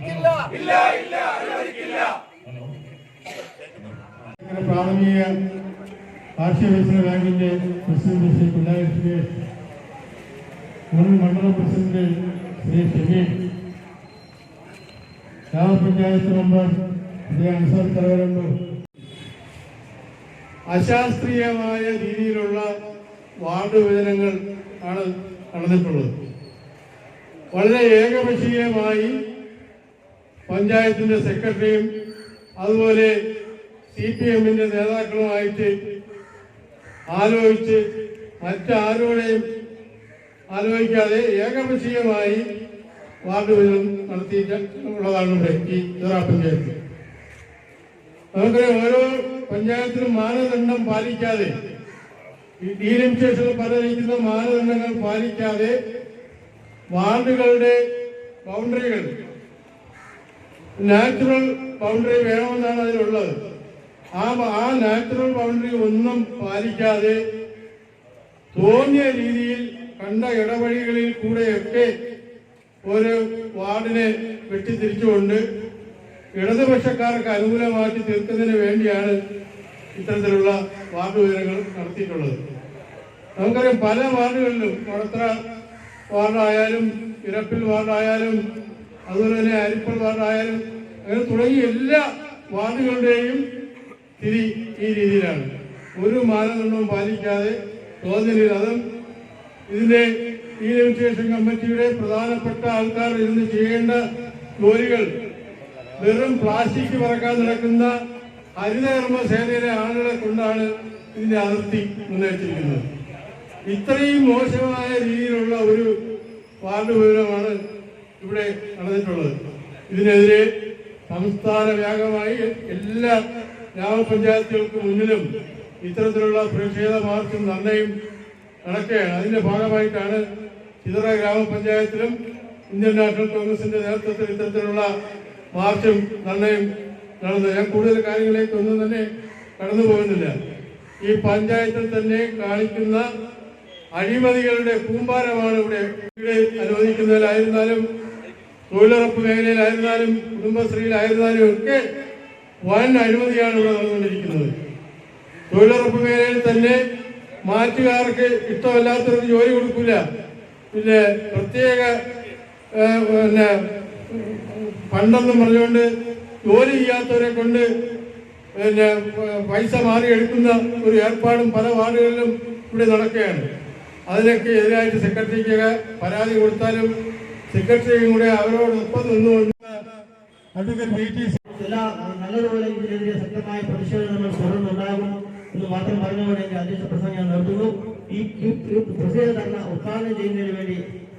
അനുവദിക്കില്ല. അങ്ങനെ പ്രാഥമിക കാർഷിക വികസന ബാങ്കിന്റെ പ്രസിഡന്റ് ശ്രീ പിള്ളാരി സുരേഷ് മുൻ മണ്ഡലം പ്രസിഡന്റ് ശ്രീ ഷമീൻ ഗ്രാമപഞ്ചായത്ത് മെമ്പർ ശ്രീ അൻസാർ തലവരമ്പൂർ അശാസ്ത്രീയമായ രീതിയിലുള്ള വാർഡ് വിഭജനങ്ങൾ ആണ് നടന്നിട്ടുള്ളത്. വളരെ ഏകപക്ഷീയമായി പഞ്ചായത്തിന്റെ സെക്രട്ടറിയും അതുപോലെ സി പി എമ്മിന്റെ നേതാക്കളുമായിട്ട് ആലോചിച്ച് മറ്റാരോടെയും ആലോചിക്കാതെ ഏകപക്ഷീയമായി വാർഡ് വിഭജനം നടത്തിയിട്ടുള്ളതാണ് ഇവിടെ ഈ ഇതറ പഞ്ചായത്ത്. നമുക്കറിയാം ഓരോ പഞ്ചായത്തിനും മാനദണ്ഡം പാലിക്കാതെ ഈ ഡീലിമിറ്റേഷനിൽ പറഞ്ഞിരിക്കുന്ന മാനദണ്ഡങ്ങൾ പാലിക്കാതെ വാർഡുകളുടെ ബൗണ്ടറികൾ നാച്ചുറൽ ബൗണ്ടറി വേണമെന്നാണ് അതിലുള്ളത്. ആ ആ നാച്ചുറൽ ബൗണ്ടറി ഒന്നും പാലിക്കാതെ തോന്നിയ രീതിയിൽ കണ്ട ഇടവഴികളിൽ കൂടെയൊക്കെ ഒരു വാർഡിനെ വെട്ടിത്തിരിച്ചുകൊണ്ട് ഇടതുപക്ഷക്കാർക്ക് അനുകൂലമാക്കി തീർക്കുന്നതിന് വേണ്ടിയാണ് ഇത്തരത്തിലുള്ള വാർഡ് വിവരങ്ങൾ നടത്തിയിട്ടുള്ളത്. നമുക്കറിയാം പല വാർഡുകളിലും വളത്ര വാർഡായാലും ഇരപ്പിൽ വാർഡായാലും അതുപോലെ തന്നെ അരിപ്പൽ വാർഡായാലും അങ്ങനെ തുടങ്ങിയ എല്ലാ വാർഡുകളുടെയും തിരി ഈ രീതിയിലാണ്. ഒരു മാനദണ്ഡവും പാലിക്കാതെ തോന്നലിൽ അതും ഇതിന്റെ ഈ രജിസ്ട്രേഷൻ കമ്മിറ്റിയുടെ പ്രധാനപ്പെട്ട ആൾക്കാർ ഇരുന്ന് ചെയ്യേണ്ട ജോലികൾ വെറും പ്ലാസ്റ്റിക് പറക്കാൻ നടക്കുന്ന ഹരിതകർമ്മ സേനയിലെ ആളുകളെ കൊണ്ടാണ് ഇതിന്റെ അതിർത്തി മുന്നേറ്റിരിക്കുന്നത്. ഇത്രയും മോശമായ രീതിയിലുള്ള ഒരു വാർഡ് വിവരമാണ് ഇവിടെ നടന്നിട്ടുള്ളത്. ഇതിനെതിരെ സംസ്ഥാന വ്യാപകമായി എല്ലാ ഗ്രാമപഞ്ചായത്തുകൾക്ക് മുന്നിലും ഇത്തരത്തിലുള്ള പ്രതിഷേധ മാർച്ചും ധർണയും നടക്കുകയാണ്. അതിന്റെ ഭാഗമായിട്ടാണ് ചിതറ ഗ്രാമപഞ്ചായത്തിലും ഇന്ത്യൻ നാഷണൽ കോൺഗ്രസിന്റെ നേതൃത്വത്തിൽ ഇത്തരത്തിലുള്ള മാർച്ചും ധർണയും നടന്നത്. ഞാൻ കൂടുതൽ കാര്യങ്ങളിലേക്കൊന്നും തന്നെ കടന്നു പോകുന്നില്ല ഈ പഞ്ചായത്തിൽ തന്നെ കാണിക്കുന്ന അഴിമതികളുടെ കൂമ്പാരമാണ് ഇവിടെ അനുവദിക്കുന്നതിലായിരുന്നാലും തൊഴിലുറപ്പ് മേഖലയിലായിരുന്നാലും കുടുംബശ്രീയിലായിരുന്നാലും ഒക്കെ വൻ അഴിമതിയാണ് ഇവിടെ നടന്നുകൊണ്ടിരിക്കുന്നത്. തൊഴിലുറപ്പ് മേഖലയിൽ തന്നെ മാറ്റുകാർക്ക് ഇഷ്ടമല്ലാത്തവർക്ക് ജോലി കൊടുക്കില്ല പിന്നെ പ്രത്യേക പിന്നെ ഫണ്ടെന്നും പറഞ്ഞുകൊണ്ട് ജോലി ചെയ്യാത്തവരെ കൊണ്ട് പിന്നെ പൈസ മാറിയെടുക്കുന്ന ഒരു ഏർപ്പാടും പല വാർഡുകളിലും ഇവിടെ നടക്കുകയാണ്. അതിനൊക്കെ എതിരായിട്ട് സെക്രട്ടറിക്ക് പരാതി കൊടുത്താലും സെക്രട്ടറിയും കൂടെ അവരോടൊപ്പം നിന്നുകൊണ്ട് അഡ്വക്കേറ്റ് ബി ടി എല്ലാ നല്ലതുപോലെ ഇതിനെതിരെ ശക്തമായ പ്രതിഷേധങ്ങൾ തുടർന്നുണ്ടാകും എന്ന് മാത്രം പറഞ്ഞുകൊണ്ട് എന്റെ അധ്യക്ഷ പ്രസംഗം ഞാൻ നിർത്തുന്നു. ഈ പ്രതിഷേധ ധർണ ഉദ്ഘാടനം ചെയ്യുന്നതിന് വേണ്ടി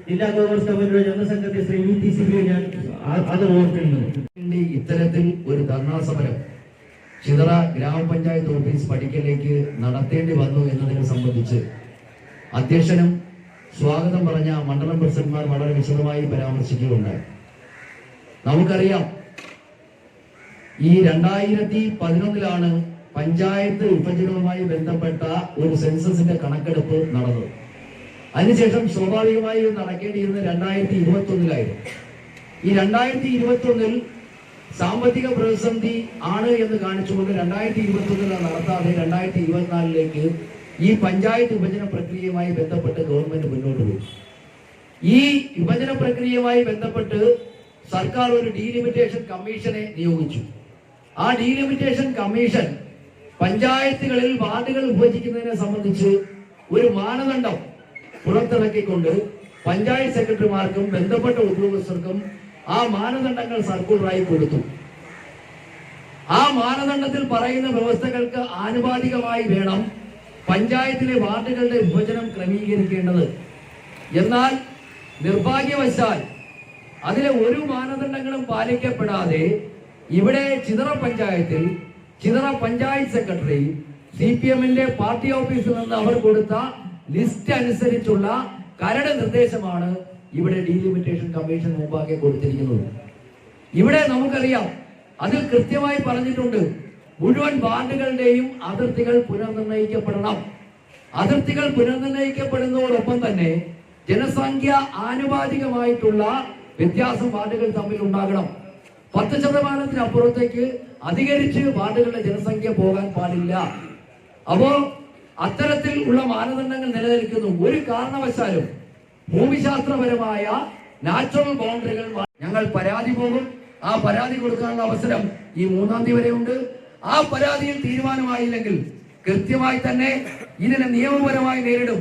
ജില്ലാ കോൺഗ്രസ് കമ്മിറ്റിയുടെ general secretary Shri V T സിബിയെ ഞാൻ ആ- അത് ഓർക്കുന്നു. വേണ്ടി ഇത്തരത്തിൽ ഒരു ധർണാ സമരം ചിതറ ഗ്രാമപഞ്ചായത്ത് ഓഫീസ് പഠിക്കലേക്ക് നടത്തേണ്ടി വന്നു എന്നതിനെ സംബന്ധിച്ച് അധ്യക്ഷനും സ്വാഗതം പറഞ്ഞ മണ്ഡലം പ്രസിഡന്റ്മാർ വളരെ വിശദമായി പരാമർശിക്കുകയുണ്ടായി. നമുക്കറിയാം ഈ രണ്ടായിരത്തി പതിനൊന്നിലാണ് പഞ്ചായത്ത് വിഭജനവുമായി ബന്ധപ്പെട്ട ഒരു സെൻസസിന്റെ കണക്കെടുപ്പ് നടന്നത്. അതിനുശേഷം സ്വാഭാവികമായി നടക്കേണ്ടിയിരുന്നത് രണ്ടായിരത്തി ഇരുപത്തി ഒന്നിലായിരുന്നു ഈ രണ്ടായിരത്തി ഇരുപത്തി ഒന്നിൽ സാമ്പത്തിക പ്രതിസന്ധി ആണ് എന്ന് കാണിച്ചുകൊണ്ട് രണ്ടായിരത്തി ഇരുപത്തി ഒന്നിൽ നടത്താതെ രണ്ടായിരത്തി ഇരുപത്തിനാലിലേക്ക് ഈ പഞ്ചായത്ത് വിഭജന പ്രക്രിയയുമായി ബന്ധപ്പെട്ട് ഗവൺമെന്റ് മുന്നോട്ട് പോകും. ഈ വിഭജന പ്രക്രിയയുമായി ബന്ധപ്പെട്ട് സർക്കാർ ഒരു ഡീലിമിറ്റേഷൻ കമ്മീഷനെ നിയോഗിച്ചു. ആ ഡീലിമിറ്റേഷൻ കമ്മീഷൻ പഞ്ചായത്തുകളിൽ വാർഡുകൾ വിഭജിക്കുന്നതിനെ സംബന്ധിച്ച് ഒരു മാനദണ്ഡം പുറത്തിറക്കിക്കൊണ്ട് പഞ്ചായത്ത് സെക്രട്ടറിമാർക്കും ബന്ധപ്പെട്ട ഉദ്യോഗസ്ഥർക്കും ആ മാനദണ്ഡങ്ങൾ സർക്കുലറായി കൊടുത്തു. ആ മാനദണ്ഡത്തിൽ പറയുന്ന വ്യവസ്ഥകൾക്ക് ആനുപാതികമായി വേണം പഞ്ചായത്തിലെ വാർഡുകളുടെ വിഭജനം ക്രമീകരിക്കേണ്ടത്. എന്നാൽ നിർഭാഗ്യവശാൽ അതിലെ ഒരു മാനദണ്ഡങ്ങളും പാലിക്കപ്പെടാതെ ഇവിടെ ചിതറ പഞ്ചായത്തിൽ Chithara panchayat secretary C P എമ്മിന്റെ പാർട്ടി ഓഫീസിൽ നിന്ന് അവർ കൊടുത്ത ലിസ്റ്റ് അനുസരിച്ചുള്ള കരട് നിർദ്ദേശമാണ് ഇവിടെ ഡീലിമിറ്റേഷൻ കമ്മീഷൻ മുമ്പാകെ കൊടുത്തിരിക്കുന്നത്. ഇവിടെ നമുക്കറിയാം അതിൽ കൃത്യമായി പറഞ്ഞിട്ടുണ്ട് മുഴുവൻ വാർഡുകളുടെയും അതിർത്തികൾ പുനർനിർണയിക്കപ്പെടണം. അതിർത്തികൾ പുനർനിർണയിക്കപ്പെടുന്നതോടൊപ്പം തന്നെ ജനസംഖ്യ ആനുപാതികമായിട്ടുള്ള വ്യത്യാസം വാർഡുകൾ തമ്മിൽ ഉണ്ടാകണം. പത്ത് ശതമാനത്തിനപ്പുറത്തേക്ക് അധികരിച്ച് വാർഡുകളുടെ ജനസംഖ്യ പോകാൻ പാടില്ല. അപ്പോ അത്തരത്തിൽ ഉള്ള മാനദണ്ഡങ്ങൾ നിലനിൽക്കുന്നു. ഒരു കാരണവശാലും ഭൂമിശാസ്ത്രപരമായ നാച്ചുറൽ ബൗണ്ടറികൾ ഞങ്ങൾ പരാതി പോകും. ആ പരാതി കൊടുക്കാനുള്ള അവസരം ഈ മൂന്നാം തീയതി വരെ ഉണ്ട് ആ പരാതിയിൽ തീരുമാനമായില്ലെങ്കിൽ കൃത്യമായി തന്നെ ഇതിനെ നിയമപരമായി നേരിടും.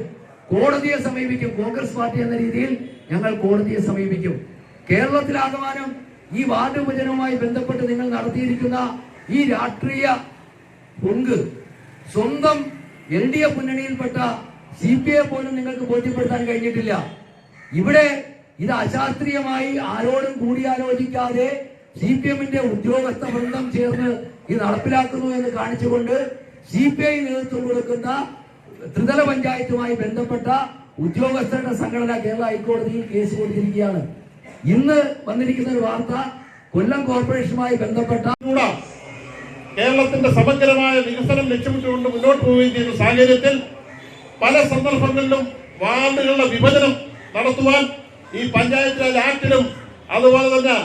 കോടതിയെ സമീപിക്കും. കോൺഗ്രസ് പാർട്ടി എന്ന രീതിയിൽ ഞങ്ങൾ കോടതിയെ സമീപിക്കും. കേരളത്തിലാകമാനം ഈ വാർഡ് വിഭജനവുമായി ബന്ധപ്പെട്ട് നിങ്ങൾ നടത്തിയിരിക്കുന്ന ഈ രാഷ്ട്രീയ പൊങ്ക് സ്വന്തം എൽ ഡി എഫ് മുന്നണിയിൽപ്പെട്ട സി പി ഐ പോലും നിങ്ങൾക്ക് ബോധ്യപ്പെടുത്താൻ കഴിഞ്ഞിട്ടില്ല. ഇവിടെ ഇത് അശാസ്ത്രീയമായി ആരോടും കൂടിയാലോചിക്കാതെ സി പി എമ്മിന്റെ ഉദ്യോഗസ്ഥ ബന്ധം ചേർന്ന് ഇത് നടപ്പിലാക്കുന്നു എന്ന് കാണിച്ചുകൊണ്ട് സി പി ഐ നേതൃത്വം കൊടുക്കുന്ന ത്രിതല പഞ്ചായത്തുമായി ബന്ധപ്പെട്ട ഉദ്യോഗസ്ഥരുടെ സംഘടന കേരള ഹൈക്കോടതിയിൽ കേസ് കൊടുത്തിരിക്കുകയാണ്. ഇന്ന് വന്നിരിക്കുന്ന ഒരു വാർത്ത കൊല്ലം കോർപ്പറേഷനുമായി ബന്ധപ്പെട്ട കേരളത്തിന്റെ സമഗ്രമായ വികസനം ലക്ഷ്യമിട്ടുകൊണ്ട് മുന്നോട്ട് പോവുകയും ചെയ്യുന്ന സാഹചര്യത്തിൽ പല സന്ദർഭങ്ങളിലും വാർഡുകളുടെ വിഭജനം നടത്തുവാൻ ഈ പഞ്ചായത്ത് ആക്ടിലും അതുപോലെ തന്നെ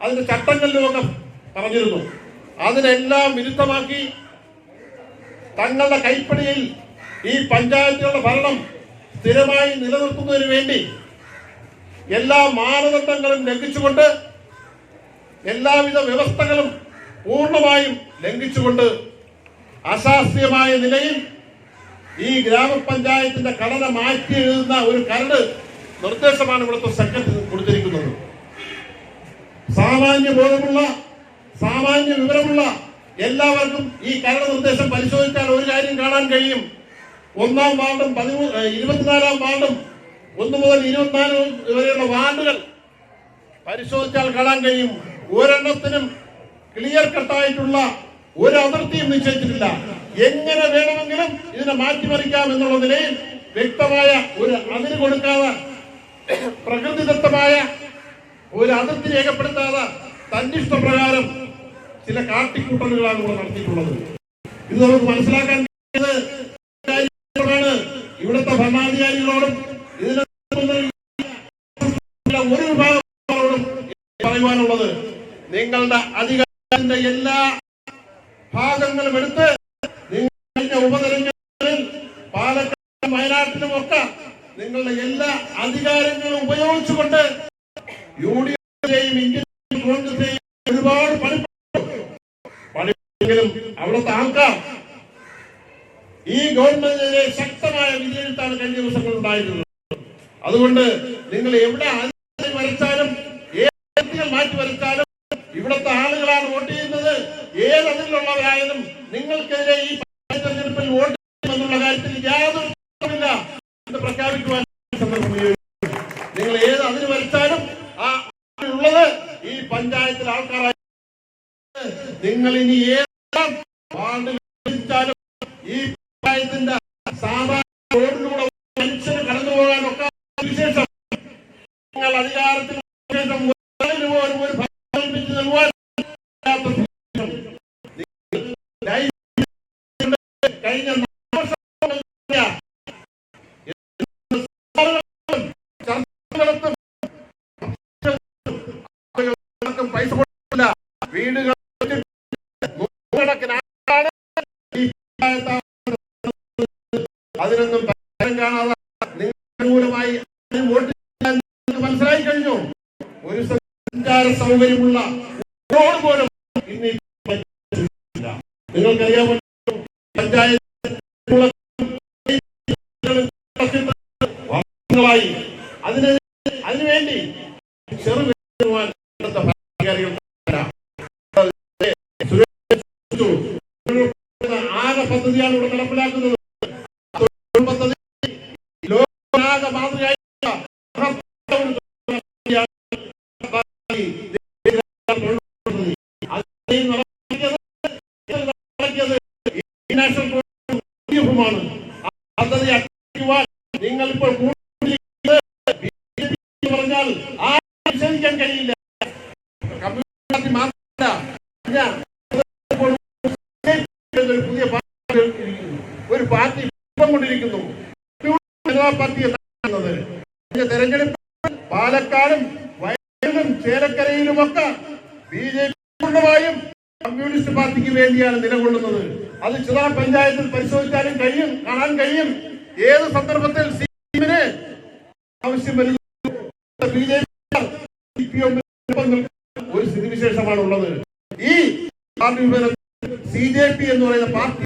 അതിന്റെ ചട്ടങ്ങളിലുമൊക്കെ പറഞ്ഞിരുന്നു. അതിനെല്ലാം വിരുദ്ധമാക്കി തങ്ങളുടെ കൈപ്പണിയിൽ ഈ പഞ്ചായത്തുകളുടെ ഭരണം സ്ഥിരമായി നിലനിർത്തുന്നതിന് വേണ്ടി എല്ലാ മാനദണ്ഡങ്ങളും ലംഘിച്ചുകൊണ്ട് എല്ലാവിധ വ്യവസ്ഥകളും പൂർണമായും ലംഘിച്ചുകൊണ്ട് അശാസ്ത്രീയമായ നിലയിൽ ഈ ഗ്രാമപഞ്ചായത്തിന്റെ ഘടന മാറ്റി എഴുതുന്ന ഒരു കരട് നിർദ്ദേശമാണ് ഇവിടുത്തെ സെക്രട്ടറി കൊടുത്തിരിക്കുന്നത്. സാമാന്യ ബോധമുള്ള സാമാന്യ വിവരമുള്ള എല്ലാവർക്കും ഈ കരട് നിർദ്ദേശം പരിശോധിച്ചാൽ ഒരു കാര്യം കാണാൻ കഴിയും. ഒന്നാം വാർഡും ഇരുപത്തിനാലാം വാർഡും ഒന്ന് മുതൽ ഇരുപത്തിനാല് വരെയുള്ള വാർഡുകൾ പരിശോധിച്ചാൽ കാണാൻ കഴിയും. ഒരെണ്ണത്തിനും ക്ലിയർ കട്ടായിട്ടുള്ള ഒരു അതിർത്തിയും നിശ്ചയിച്ചിട്ടില്ല. എങ്ങനെ വേണമെങ്കിലും ഇതിനെ മാറ്റിമറിക്കാം എന്നുള്ള നിലയിൽ വ്യക്തമായ ഒരു അതിര് കൊടുക്കാതെ പ്രകൃതിദത്തമായ ഒരു അതിർത്തി രേഖപ്പെടുത്താതെ തന്നിഷ്ടപ്രകാരം ചില കാട്ടിക്കൂട്ടലുകളാണ് ഇവിടെ നടത്തിയിട്ടുള്ളത്. ഇത് നമുക്ക് മനസ്സിലാക്കാൻ ഇവിടുത്തെ ഭരണാധികാരികളോടും ഒരു വിഭാഗങ്ങളോടും പറയുവാനുള്ളത് നിങ്ങളുടെ അധികാരത്തിന്റെ എല്ലാ ഭാഗങ്ങളും എടുത്ത് നിങ്ങളുടെ ഉപതെരഞ്ഞെടുപ്പിൽ പാലക്കാട് വയനാട്ടിലുമൊക്കെ നിങ്ങളുടെ എല്ലാ അധികാരങ്ങളും ഉപയോഗിച്ചുകൊണ്ട് യു ഡി എഫിന്റെയും ഇന്ത്യൻ പണിപ്പെങ്കിലും അവിടുത്തെ ആൾക്കാർ ഈ ഗവൺമെന്റിനെ ശക്തമായ വിജയത്താണ് കഴിഞ്ഞ ദിവസങ്ങൾ ഉണ്ടായിരുന്നത് അതുകൊണ്ട് നിങ്ങൾ എവിടെ വരച്ചാലും ഏത് വ്യക്തികൾ മാറ്റി വരച്ചാലും ഇവിടുത്തെ ആളുകളാണ് വോട്ട് ചെയ്യുന്നത്. ഏത് അതിലുള്ളവരായാലും നിങ്ങൾക്കെതിരെ ഈ തെരഞ്ഞെടുപ്പിൽ വോട്ട് ചെയ്യുമെന്നുള്ള കാര്യത്തിൽ യാതൊരു പ്രഖ്യാപിക്കുവാൻ നിങ്ങൾ ഏത് അതിന് വരച്ചാലും ആ ഉള്ളത് ഈ പഞ്ചായത്തിലെ ആൾക്കാരായി. നിങ്ങൾ ഇനി ഏത് ഈ പ്രായത്തിന്റെ സാധാരണ റോഡിലൂടെ മനുഷ്യന് കടന്നു പോകാനൊക്കെ വിശേഷം. നിങ്ങൾ അധികാരത്തിൽ പോലും ഒരു കൽപ്പിച്ച് നൽകുവാൻ കഴിഞ്ഞ നാല് വർഷം കൊണ്ട് ചർച്ച നടത്തും. ആളുകൾക്കും പൈസ കൊടുക്കില്ല വീടുകൾ നൂറുകണക്കിന് ആളാണ് ഈ പഞ്ചായത്ത് അതിനൊന്നും കാണാതെ നിങ്ങൾ വോട്ട് മനസ്സിലായി കഴിഞ്ഞു? ഒരു സഞ്ചാര സൗകര്യമുള്ള റോഡ് പോലും ഇന്ന് പഞ്ചായത്ത് തൊഴിൽ പദ്ധതി. അത് നടപ്പാക്കിയത് ഇത് നടപ്പാക്കിയത് ഈ നാഷണൽ കോൺഗ്രസ് യുഡിഎഫുമാണ്. ആ പദ്ധതി അട്ടിക്കുവാൻ നിങ്ങൾ ഇപ്പോൾ കൂട്ടുനിൽക്കുന്നത് BJP പറഞ്ഞാൽ ആരും വിശ്വസിക്കാൻ കഴിയില്ല കമ്മ്യൂണിസ്റ്റ് പാർട്ടി മാത്രമല്ല ഞാൻ ഇപ്പോൾ ഒരു പുതിയ പാർട്ടി ഇരിക്കുന്നു. ഒരു പാർട്ടി രൂപം കൊണ്ടിരിക്കുന്നു ജനതാ പാർട്ടി എന്നാണ് കഴിഞ്ഞ തെരഞ്ഞെടുപ്പ് പാലക്കാടും വയനാടും ചേലക്കരയിലുമൊക്കെ ബി ജെ പി പൂർണമായും കമ്മ്യൂണിസ്റ്റ് പാർട്ടിക്ക് വേണ്ടിയാണ് നിലകൊള്ളുന്നത്. അത് ചിറാ പഞ്ചായത്തിൽ പരിശോധിച്ചാലും കഴിയും കാണാൻ കഴിയും. ഏത് സന്ദർഭത്തിൽ സിപിഎമ്മിന് ആവശ്യം വരുന്നു? ഒരു സ്ഥിതിവിശേഷമാണ് ഉള്ളത് ഈ പാർട്ടി വിഭജനം സി ജെ പി എന്ന് പറയുന്ന പാർട്ടി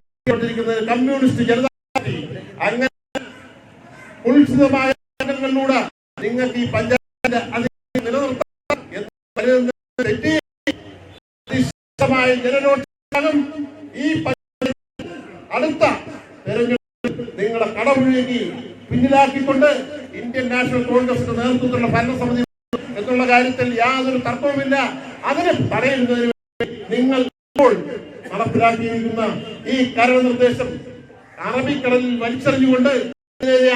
കമ്മ്യൂണിസ്റ്റ് ജനതാ പാർട്ടി. അങ്ങനെ ഉത്സിതമായ മാർഗങ്ങളിലൂടെ നിങ്ങൾക്ക് ഈ പഞ്ചായത്തിന്റെ നിലനിർത്താൻ തെറ്റി അതിശക്തമായ ജനരോക്ഷാകും ഈ അടുത്ത തെരഞ്ഞെടുപ്പ് നിങ്ങളെ കടമുഴുകി പിന്നിലാക്കിക്കൊണ്ട് ഇന്ത്യൻ നാഷണൽ കോൺഗ്രസിന്റെ നേതൃത്വത്തിലുള്ള ഭരണസമിതി എന്നുള്ള കാര്യത്തിൽ യാതൊരു തർക്കവുമില്ല. അതിനെ തടയുന്നതിന് നിങ്ങൾ ഇപ്പോൾ നടപ്പിലാക്കിയിരിക്കുന്ന ഈ കരട് നിർദ്ദേശം അറബിക്കടലിൽ വലിച്ചെറിഞ്ഞുകൊണ്ട്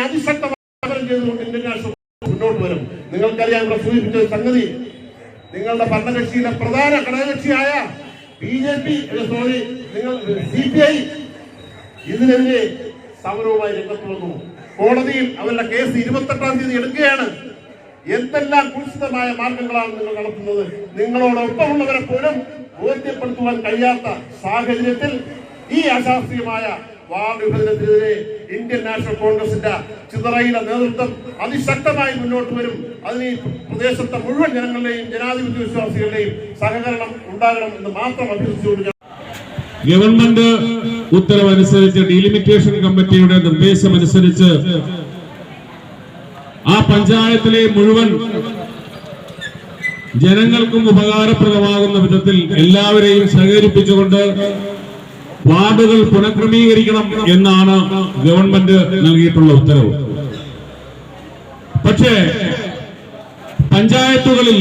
അതിശക്തമായി ചെയ്തുകൊണ്ട് ഇന്ത്യൻ നാഷണൽ മുന്നോട്ട് വരും. നിങ്ങൾക്കറിയാം ഇവിടെ സൂചിപ്പിച്ച സംഗതി. നിങ്ങളുടെ ഭരണകക്ഷിയിലെ പ്രധാന ഘടകകക്ഷിയായ ബി ജെ പി സോറി നിങ്ങൾ സി പി ഐ ഇതിനെതിരെ സമരവുമായി രംഗത്ത് വന്നു. കോടതിയിൽ അവരുടെ കേസ് ഇരുപത്തെട്ടാം തീയതി എടുക്കുകയാണ്. എന്തെല്ലാം കുൽസിതമായ മാർഗങ്ങളാണ് നിങ്ങൾ നടത്തുന്നത്? നിങ്ങളോടൊപ്പമുള്ളവരെ പോലും ബോധ്യപ്പെടുത്തുവാൻ കഴിയാത്ത സാഹചര്യത്തിൽ ഈ അശാസ്ത്രീയമായ വാർഡ് വിഭജനത്തിനെതിരെ ഇന്ത്യൻ നാഷണൽ കോൺഗ്രസിന്റെ ചിതറയിലെ നേതൃത്വം അതിശക്തമായി മുന്നോട്ട് വരും. അതിന് ഈ പ്രദേശത്തെ മുഴുവൻ ജനങ്ങളുടെയും ജനാധിപത്യ വിശ്വാസികളുടെയും സഹകരണം ഉണ്ടാകണം എന്ന് മാത്രം അഭ്യർത്ഥിച്ചുകൊണ്ട് ഗവൺമെന്റ് ഉത്തരവനുസരിച്ച് ഡീലിമിറ്റേഷൻ കമ്മിറ്റിയുടെ നിർദ്ദേശമനുസരിച്ച് ആ പഞ്ചായത്തിലെ മുഴുവൻ ജനങ്ങൾക്കും ഉപകാരപ്രദമാകുന്ന വിധത്തിൽ എല്ലാവരെയും സഹകരിപ്പിച്ചുകൊണ്ട് വാർഡുകൾ പുനഃക്രമീകരിക്കണം എന്നാണ് ഗവൺമെന്റ് നൽകിയിട്ടുള്ള ഉത്തരവ്. പക്ഷേ പഞ്ചായത്തുകളിൽ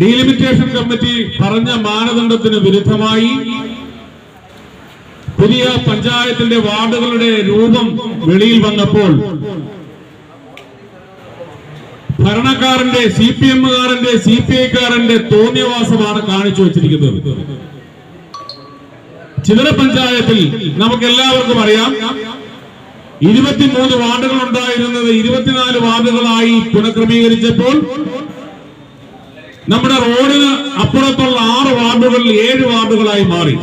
ഡീലിമിറ്റേഷൻ കമ്മിറ്റി പറഞ്ഞ മാനദണ്ഡത്തിന് വിരുദ്ധമായി പുതിയ പഞ്ചായത്തിന്റെ വാർഡുകളുടെ രൂപം വെളിയിൽ വന്നപ്പോൾ ഭരണക്കാരന്റെ സി പി എമ്മുകാരന്റെ സി പി ഐക്കാരന്റെ തോന്നിയവാസമാണ് കാണിച്ചു വച്ചിരിക്കുന്നത്. ചിതറ പഞ്ചായത്തിൽ നമുക്ക് എല്ലാവർക്കും അറിയാം ഇരുപത്തിമൂന്ന് വാർഡുകൾ ഉണ്ടായിരുന്നത് ഇരുപത്തിനാല് വാർഡുകളായി പുനഃക്രമീകരിച്ചപ്പോൾ നമ്മുടെ റോഡിന് അപ്പുറത്തുള്ള ആറ് വാർഡുകളിൽ ഏഴ് വാർഡുകളായി മാറി.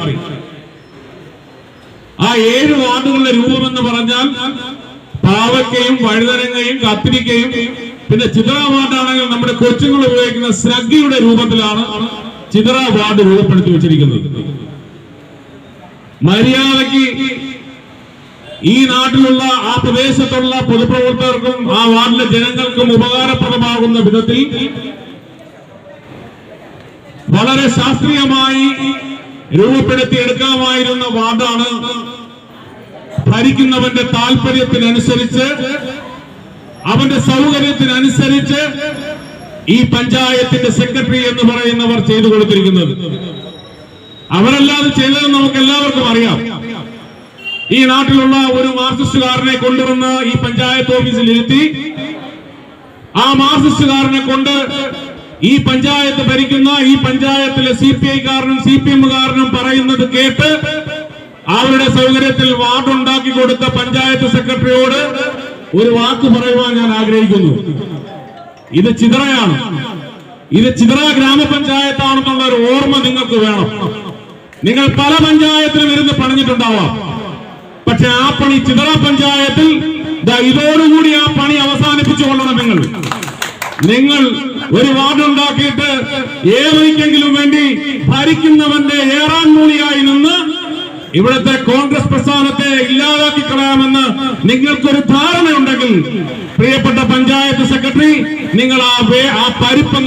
ആ ഏഴ് വാർഡുകളുടെ രൂപം എന്ന് പറഞ്ഞാൽ പാവക്കയും വഴുതനങ്ങയും കത്തിരിക്കയും പിന്നെ ചിത്ര വാർഡാണെങ്കിൽ നമ്മുടെ കൊച്ചുങ്ങൾ ഉപയോഗിക്കുന്ന ശ്രദ്ധയുടെ രൂപത്തിലാണ് ചിത്ര വാർഡ് രൂപപ്പെടുത്തി വെച്ചിരിക്കുന്നത്. മര്യാദയ്ക്ക് ഈ നാട്ടിലുള്ള ആ പ്രദേശത്തുള്ള പൊതുപ്രവർത്തകർക്കും ആ വാർഡിലെ ജനങ്ങൾക്കും ഉപകാരപ്രദമാകുന്ന വിധത്തിൽ വളരെ ശാസ്ത്രീയമായി രൂപപ്പെടുത്തി എടുക്കാമായിരുന്ന വാർഡാണ് ഭരിക്കുന്നവന്റെ താല്പര്യത്തിനനുസരിച്ച് അവന്റെ സൗകര്യത്തിനനുസരിച്ച് ഈ പഞ്ചായത്തിന്റെ സെക്രട്ടറി എന്ന് പറയുന്നവർ ചെയ്തു കൊടുത്തിരിക്കുന്നത്. അവരല്ലാതെ ചെയ്തത് നമുക്ക് എല്ലാവർക്കും അറിയാം. ഈ നാട്ടിലുള്ള ഒരു മാർക്സിസ്റ്റുകാരനെ കൊണ്ടുവന്ന് ഈ പഞ്ചായത്ത് ഓഫീസിൽ ഇരുത്തി ആ മാർക്സിസ്റ്റുകാരനെ കൊണ്ട് ഈ പഞ്ചായത്ത് ഭരിക്കുന്ന ഈ പഞ്ചായത്തിലെ സി പി ഐക്കാരനും സി പി എമ്മുകാരനും പറയുന്നത് കേട്ട് അവരുടെ സൗകര്യത്തിൽ വാർഡ് ഉണ്ടാക്കി കൊടുത്ത പഞ്ചായത്ത് സെക്രട്ടറിയോട് ഒരു വാക്ക് പറയുവാൻ ഞാൻ ആഗ്രഹിക്കുന്നു. ഇത് ചിതറയാണ്. ഇത് ചിതറ ഗ്രാമപഞ്ചായത്താണെന്നുള്ള ഒരു ഓർമ്മ നിങ്ങൾക്ക് വേണം. നിങ്ങൾ പല പഞ്ചായത്തിലും ഇരുന്ന് പണിഞ്ഞിട്ടുണ്ടാവാം. പക്ഷെ ആ പണി ചിതറ പഞ്ചായത്തിൽ ഇതോടുകൂടി ആ പണി അവസാനിപ്പിച്ചു കൊള്ളണം നിങ്ങൾ. നിങ്ങൾ ഒരു വാർഡുണ്ടാക്കിയിട്ട് ഏതൊരിക്കെങ്കിലും വേണ്ടി ഭരിക്കുന്നവന്റെ ഏറാൻ മൂളിയായി നിന്ന് ഇവിടുത്തെ കോൺഗ്രസ് പ്രസ്ഥാനത്തെ ഇല്ലാതാക്കി കളയാമെന്ന് നിങ്ങൾക്കൊരു ധാരണയുണ്ടെങ്കിൽ പ്രിയപ്പെട്ട പഞ്ചായത്ത് സെക്രട്ടറി നിങ്ങൾ ആ വേ- ആ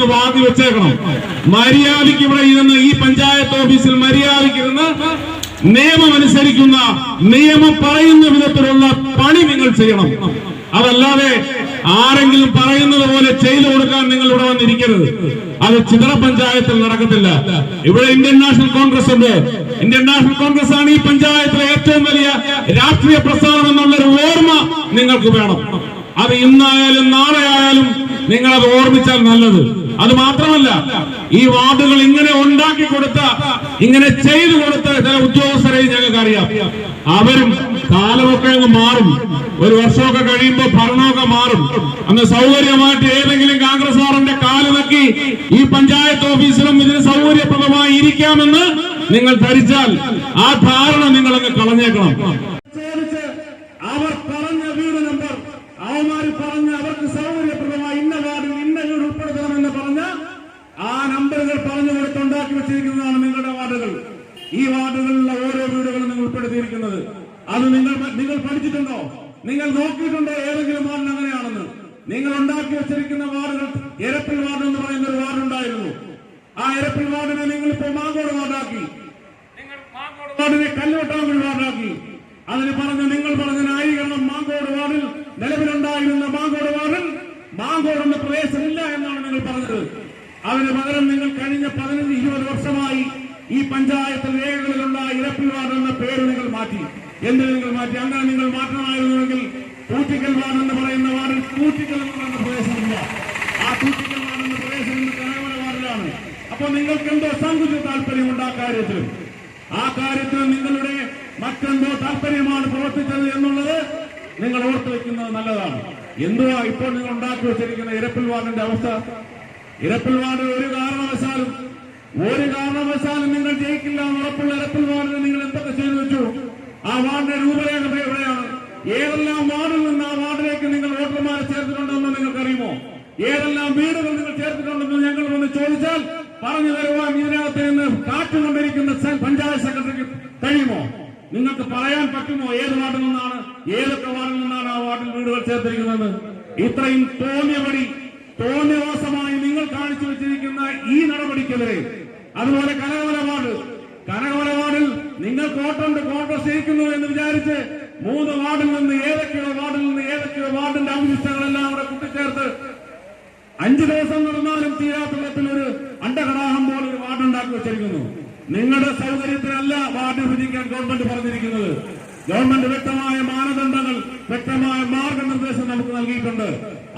വാതി വെച്ചേക്കണം. മര്യാദയ്ക്ക് ഇവിടെ ഇരുന്ന് ഈ പഞ്ചായത്ത് ഓഫീസിൽ മര്യാദയ്ക്ക് ഇരുന്ന് നിയമം അനുസരിക്കുന്ന നിയമം പറയുന്ന വിധത്തിലുള്ള പണി നിങ്ങൾ ചെയ്യണം. അതല്ലാതെ ആരെങ്കിലും പറയുന്നത് പോലെ ചെയ്തു കൊടുക്കാൻ നിങ്ങൾ ഇവിടെ വന്നിരിക്കരുത്. അത് ചിതറ പഞ്ചായത്തിൽ നടക്കത്തില്ല. ഇവിടെ ഇന്ത്യൻ നാഷണൽ കോൺഗ്രസ് ഉണ്ട്. ഇന്ത്യൻ നാഷണൽ കോൺഗ്രസ് ആണ് ഈ പഞ്ചായത്തിലെ ഏറ്റവും വലിയ രാഷ്ട്രീയ പ്രസ്ഥാനം എന്നുള്ളൊരു ഓർമ്മ നിങ്ങൾക്ക് വേണം. അത് ഇന്നായാലും നാളെ ആയാലും നിങ്ങൾ അത് ഓർമ്മിച്ചാൽ നല്ലത്. അത് മാത്രമല്ല ഈ വാർഡുകൾ ഇങ്ങനെ ഉണ്ടാക്കി കൊടുത്ത ഇങ്ങനെ ചെയ്തു കൊടുത്ത ചില ഉദ്യോഗസ്ഥരെയും ഞങ്ങൾക്ക് അറിയാം അവരും കാലമൊക്കെ അങ്ങ് മാറും. ഒരു വർഷമൊക്കെ കഴിയുമ്പോൾ ഭരണമൊക്കെ മാറും. അന്ന് സൗകര്യമായിട്ട് ഏതെങ്കിലും കോൺഗ്രസ്സുകാരന്റെ കാൽ നക്കി ഈ പഞ്ചായത്ത് ഓഫീസിലും ഇതിന് സൗകര്യപ്രദമായി ഇരിക്കാമെന്ന് നിങ്ങൾ ധരിച്ചാൽ ആ ധാരണ നിങ്ങൾ അങ്ങ് കളഞ്ഞേക്കണം ചോദിച്ച് അവർ പറഞ്ഞ വീട് നമ്പർ അവന്മാര് പറഞ്ഞ അവർക്ക് സൗകര്യപ്രദമായി ഇന്ന വാർഡിൽ ഇന്ന വീട് ഉൾപ്പെടുത്തണമെന്ന് പറഞ്ഞ ആ നമ്പറുകൾ പറഞ്ഞു കൊടുത്ത് ഉണ്ടാക്കി വെച്ചിരിക്കുന്നതാണ് നിങ്ങളുടെ വാർഡുകൾ ഈ വാർഡുകളിലുള്ള ഓരോ വീടുകളും നിങ്ങൾ ഉൾപ്പെടുത്തിയിരിക്കുന്നത് അത് നിങ്ങൾ നിങ്ങൾ പഠിച്ചിട്ടുണ്ടോ നിങ്ങൾ നോക്കിയിട്ടുണ്ടോ ഏതെങ്കിലും വാർഡ് അങ്ങനെയാണെന്ന്. നിങ്ങൾ ഉണ്ടാക്കി വെച്ചിരിക്കുന്ന വാർഡുകൾ എരപ്പിൽ വാർഡ് എന്ന് പറയുന്ന ഒരു വാർഡ് ഉണ്ടായിരുന്നു ആ എരപ്പിൽ വാർഡിനെ നിങ്ങൾ ഇപ്പോൾ മാങ്കോട് വാർഡാക്കി വാർഡിനെ കല്ലോട്ടാമ്പിൽ വാർഡാക്കി. അതിന് പറഞ്ഞ നിങ്ങൾ പറഞ്ഞ ന്യായീകരണം മാങ്കോട് വാർഡിൽ നിലവിലുണ്ടായിരുന്ന മാങ്കോട് വാർഡിൽ മാങ്കോട് എന്ന പ്രദേശമില്ല എന്നാണ് നിങ്ങൾ പറഞ്ഞത്. അതിന് പകരം നിങ്ങൾ കഴിഞ്ഞ പതിനഞ്ച് ഇരുപത് വർഷമായി ഈ പഞ്ചായത്ത് രേഖകളിലുള്ള ഇരപ്പിൽ വാർഡ് എന്ന പേര് നിങ്ങൾ മാറ്റി. നിങ്ങൾ മാറ്റി അങ്ങനെ നിങ്ങൾ മാറ്റണമായിരുന്നുവെങ്കിൽ കൂറ്റിക്കൽ വാർഡ് എന്ന് പറയുന്ന വാർഡിൽ കൂറ്റിക്കൽ എന്ന് പറയുന്ന പ്രദേശമില്ല. ആ കൂറ്റിക്കൽ വാർഡ് എന്ന പ്രദേശം ഇന്ന് കനകമല വാർഡിലാണ്. അപ്പൊ നിങ്ങൾക്ക് എന്തോ സങ്കുച താല്പര്യമുണ്ട് ആ കാര്യത്തിൽ ആ കാര്യത്തിൽ നിങ്ങളുടെ മറ്റെന്തോ താല്പര്യമാണ് പ്രവർത്തിച്ചത് എന്നുള്ളത് നിങ്ങൾ ഓർത്തു വെക്കുന്നത് നല്ലതാണ്. എന്തുവാ ഇപ്പോൾ നിങ്ങൾ ഉണ്ടാക്കി വെച്ചിരിക്കുന്ന ഇരപ്പിൽ വാർഡിന്റെ അവസ്ഥ? ഇരപ്പിൽ വാർഡ് ഒരു കാരണവശാലും ഒരു കാരണവശാലും നിങ്ങൾ ജയിക്കില്ല എന്ന് ഉറപ്പുള്ള ഇരപ്പിൽ വാർഡിന് നിങ്ങൾ എന്തൊക്കെ ചെയ്തു വെച്ചു? ആ വാർഡിന്റെ രൂപരേഖ എവിടെയാണ്? ഏതെല്ലാം വാർഡിൽ നിന്ന് ആ വാർഡിലേക്ക് നിങ്ങൾ വോട്ടർമാരെ ചേർത്തിട്ടുണ്ടെന്ന് നിങ്ങൾക്കറിയുമോ? ഏതെല്ലാം വീടുകൾ നിങ്ങൾ ചേർത്തിട്ടുണ്ടെന്ന് ഞങ്ങൾ വന്ന് ചോദിച്ചാൽ പറഞ്ഞു തരുവാൻ ഇതിനകത്ത് നിന്ന് കാറ്റുകൊണ്ടിരിക്കുന്ന പഞ്ചായത്ത് സെക്രട്ടറിക്ക് കഴിയുമോ? നിങ്ങൾക്ക് പറയാൻ പറ്റുമോ ഏത് വാർഡിൽ നിന്നാണ്? ഏതൊക്കെ വാർഡിൽ നിന്നാണ് ആ വാർഡിൽ വീടുകൾ ചേർത്തിരിക്കുന്നത്? ഇത്രയും തോന്നിയപടി തോന്നിയവാസമായി നിങ്ങൾ കാണിച്ചു വെച്ചിരിക്കുന്ന ഈ നടപടിക്കെതിരെ അതുപോലെ കനകമല വാർഡ് കനകമല വാർഡിൽ നിങ്ങൾ കോട്ടുണ്ട് കോൺഗ്രസ് ജയിക്കുന്നു എന്ന് വിചാരിച്ച് മൂന്ന് വാർഡിൽ നിന്ന് ഏതൊക്കെയോ വാർഡിൽ നിന്ന് ഏതൊക്കെയോ വാർഡിന്റെ അവശിഷ്ടങ്ങളെല്ലാം കൂടെ കൂട്ടിച്ചേർത്ത് അഞ്ചു ദിവസം നടന്നാലും തീരാത്ത വിധത്തിൽ ഒരു അണ്ടകടാഹം പോലെ ഒരു വാർഡ് ഉണ്ടാക്കി വെച്ചിരിക്കുന്നു. നിങ്ങളുടെ സൗകര്യത്തിനല്ല വാർഡ് വിഭജിക്കാൻ ഗവൺമെന്റ് പറഞ്ഞിരിക്കുന്നത്. ഗവൺമെന്റ് വ്യക്തമായ മാനദണ്ഡങ്ങൾ വ്യക്തമായ മാർഗനിർദ്ദേശം നമുക്ക് നൽകിയിട്ടുണ്ട്.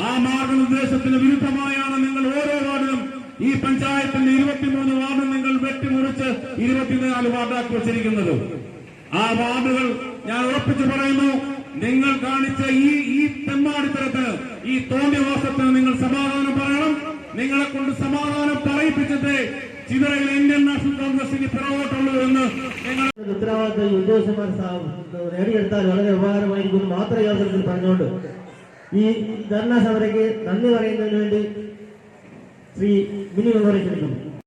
ആ മാർഗനിർദ്ദേശത്തിന് വിരുദ്ധമായാണ് നിങ്ങൾ ഓരോ വാർഡിലും ഈ പഞ്ചായത്തിന്റെ ഇരുപത്തിമൂന്ന് വാർഡ് നിങ്ങൾ വെട്ടിമുറിച്ച് ഇരുപത്തിനാല് വാർഡാക്കി വെച്ചിരിക്കുന്നത്. ആ വാർഡുകൾ ഞാൻ ഉറപ്പിച്ചു പറയുന്നു നിങ്ങൾ കാണിച്ച ഈ ഈ തെമ്മാടിത്തരത്തിന് ഈ തോന്നിവാസത്തിന് നിങ്ങൾ സമാധാനം പറയണം. നിങ്ങളെ കൊണ്ട് സമാധാനം പറയിപ്പിച്ചിട്ടേ ചിതറയിൽ ഇന്ത്യൻ നാഷണൽ കോൺഗ്രസിന് പിറകോട്ടുള്ളൂ എന്ന് നിങ്ങൾ ഉത്തരവാദിത്തം ഉദ്യോഗസ്ഥന്മാർ നേടിയെടുത്താൽ വളരെ ഉപകാരമായിരിക്കും മാത്രം ഈ അവസരത്തിൽ പറഞ്ഞുകൊണ്ട്. ഈ ധർണാ സമരയ്ക്ക് നന്ദി പറയുന്നതിന് വേണ്ടി ശ്രീ ബിനു ക്ഷണിക്കുന്നു